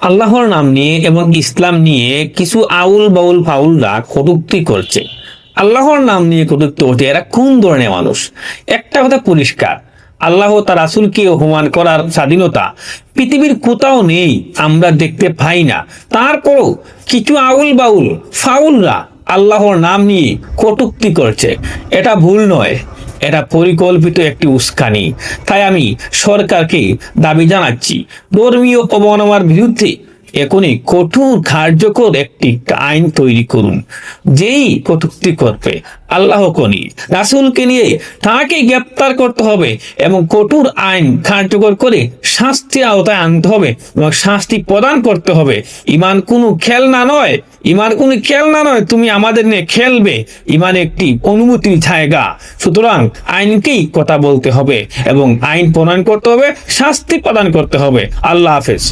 আল্লাহর নাম নিয়ে এবং ইসলাম নিয়ে কিছু আউল বাউল ফাউলরা কটুক্তি করছে। আল্লাহর নাম নিয়ে কটুক্তি করছে, এরা কোন ধরনের মানুষ। একটা কথা পরিষ্কার, আল্লাহ তার রাসুলকে অপমান করার স্বাধীনতা পৃথিবীর কোথাও নেই, আমরা দেখতে পাই না। তারপরও কিছু আউল বাউল ফাউলরা আল্লাহর নাম নিয়ে কটুক্তি করছে। এটা ভুল নয়। এটা পরিকল্পিত একটি উস্কানি। তাই আমি সরকারকে দাবি জানাচ্ছি ধর্মীয় অবমাননার বিরুদ্ধে এখনই কঠোর, কার্যকর একটি আইন তৈরি করুন, যেই কটুক্তি করবে। আল্লাহ কনি, রাসুলকে নিয়ে তাকে গ্রেপ্তার করতে হবে এবং কঠোর আইন কার্যকর করে শাস্তি আওতায় আনতে হবে এবং শাস্তি প্রদান করতে হবে। ইমান কোনো খেলনা নয়, ইমান কোনো খেলনা নয়, তুমি আমাদের নিয়ে খেলবে। ইমান একটি অনুমতির জায়গা। সুতরাং আইনকেই কথা বলতে হবে এবং আইন প্রণয়ন করতে হবে, শাস্তি প্রদান করতে হবে। আল্লাহ হাফেজ।